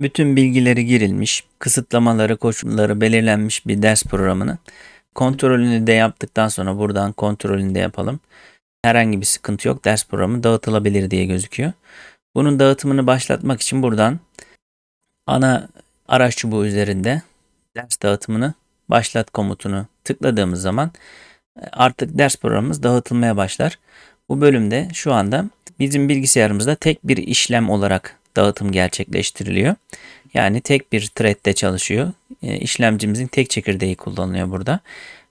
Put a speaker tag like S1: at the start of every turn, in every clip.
S1: Bütün bilgileri girilmiş, kısıtlamaları, koşulları belirlenmiş bir ders programını kontrolünü de yaptıktan sonra buradan kontrolünü de yapalım. Herhangi bir sıkıntı yok. Ders programı dağıtılabilir diye gözüküyor. Bunun dağıtımını başlatmak için buradan ana araç çubuğu üzerinde ders dağıtımını başlat komutunu tıkladığımız zaman e, artık ders programımız dağıtılmaya başlar. Bu bölümde şu anda bizim bilgisayarımızda tek bir işlem olarak dağıtım gerçekleştiriliyor. Yani tek bir thread'de çalışıyor. E, tek çekirdeği kullanılıyor burada.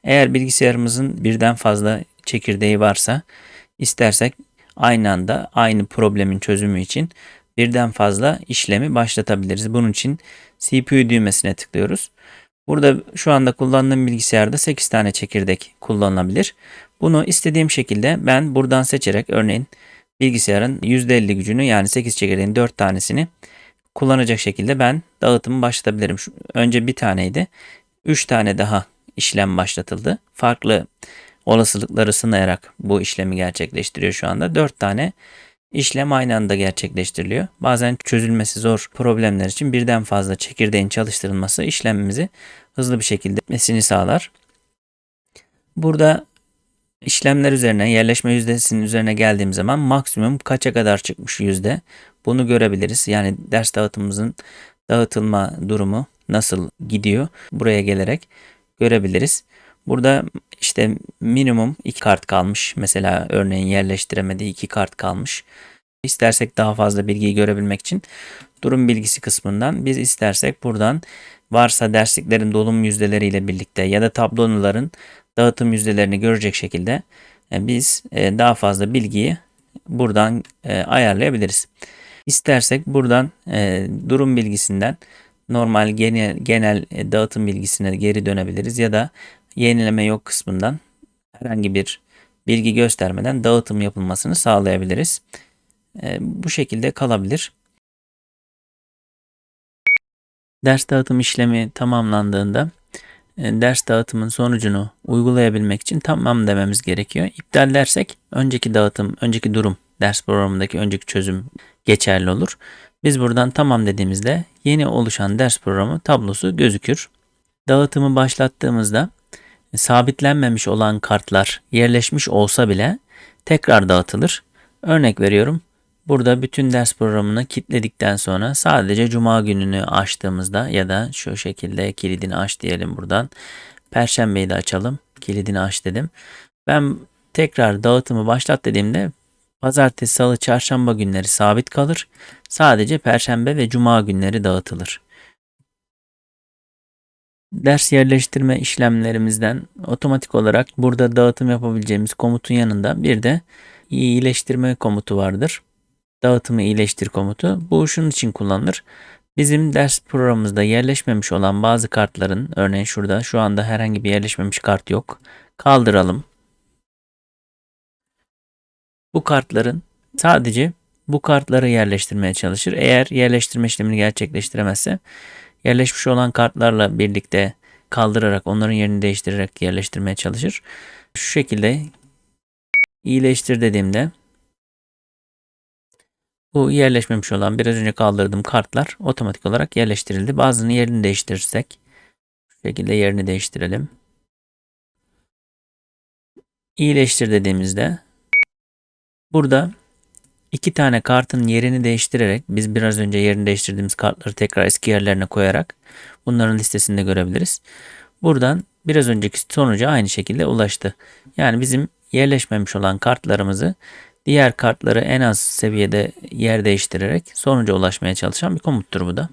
S1: Eğer bilgisayarımızın birden fazla çekirdeği varsa istersek aynı anda aynı problemin çözümü için birden fazla işlemi başlatabiliriz. Bunun için CPU düğmesine tıklıyoruz. Burada şu anda kullandığım bilgisayarda 8 tane çekirdek kullanılabilir. Bunu istediğim şekilde ben buradan seçerek örneğin bilgisayarın %50 gücünü yani 8 çekirdeğin 4 tanesini kullanacak şekilde ben dağıtımı başlatabilirim. Önce bir taneydi. 3 tane daha işlem başlatıldı. Farklı olasılıkları sınayarak bu işlemi gerçekleştiriyor şu anda. 4 tane işlem aynı anda gerçekleştiriliyor. Bazen çözülmesi zor problemler için birden fazla çekirdeğin çalıştırılması işlemimizi hızlı bir şekilde etmesini sağlar. Burada işlemler üzerine yerleşme yüzdesinin üzerine geldiğim zaman maksimum kaça kadar çıkmış yüzde bunu görebiliriz. Yani ders dağıtımımızın dağıtılma durumu nasıl gidiyor buraya gelerek görebiliriz. Burada işte minimum iki kart kalmış. Mesela örneğin yerleştiremediği iki kart kalmış. İstersek daha fazla bilgiyi görebilmek için durum bilgisi kısmından biz istersek buradan varsa dersliklerin dolum yüzdeleriyle birlikte ya da tabloların dağıtım yüzdelerini görecek şekilde e, biz e, daha fazla bilgiyi buradan e, ayarlayabiliriz. İstersek buradan durum bilgisinden normal genel, genel dağıtım bilgisine geri dönebiliriz ya da yenileme yok kısmından herhangi bir bilgi göstermeden dağıtım yapılmasını sağlayabiliriz. Bu şekilde kalabilir. Ders dağıtım işlemi tamamlandığında e, ders dağıtımın sonucunu uygulayabilmek için tamam dememiz gerekiyor. İptal dersek önceki dağıtım, önceki durum, ders programındaki önceki çözüm geçerli olur. Biz buradan tamam dediğimizde yeni oluşan ders programı tablosu gözükür. Dağıtımı başlattığımızda sabitlenmemiş olan kartlar yerleşmiş olsa bile tekrar dağıtılır. Örnek veriyorum. Burada bütün ders programını kilitledikten sonra sadece cuma gününü açtığımızda ya da şu şekilde kilidini aç diyelim buradan. Perşembeyi de açalım. Kilidini aç dedim. Ben tekrar dağıtımı başlat dediğimde pazartesi, salı, çarşamba günleri sabit kalır. Sadece perşembe ve cuma günleri dağıtılır. Ders yerleştirme işlemlerimizden otomatik olarak burada dağıtım yapabileceğimiz komutun yanında bir de iyileştirme komutu vardır dağıtımı iyileştir komutu. Bu şunun için kullanılır. Bizim ders programımızda yerleşmemiş olan bazı kartların örneğin şurada şu anda herhangi bir yerleşmemiş kart yok. Kaldıralım. Bu kartların sadece bu kartları yerleştirmeye çalışır. Eğer yerleştirme işlemini gerçekleştiremezse yerleşmiş olan kartlarla birlikte kaldırarak onların yerini değiştirerek yerleştirmeye çalışır. Şu şekilde iyileştir dediğimde bu yerleşmemiş olan biraz önce kaldırdığım kartlar otomatik olarak yerleştirildi. Bazının yerini değiştirirsek şu şekilde yerini değiştirelim. İyileştir dediğimizde burada iki tane kartın yerini değiştirerek biz biraz önce yerini değiştirdiğimiz kartları tekrar eski yerlerine koyarak bunların listesini de görebiliriz. Buradan biraz önceki sonuca aynı şekilde ulaştı. Yani bizim yerleşmemiş olan kartlarımızı Diğer kartları en az seviyede yer değiştirerek sonuca ulaşmaya çalışan bir komuttur bu da.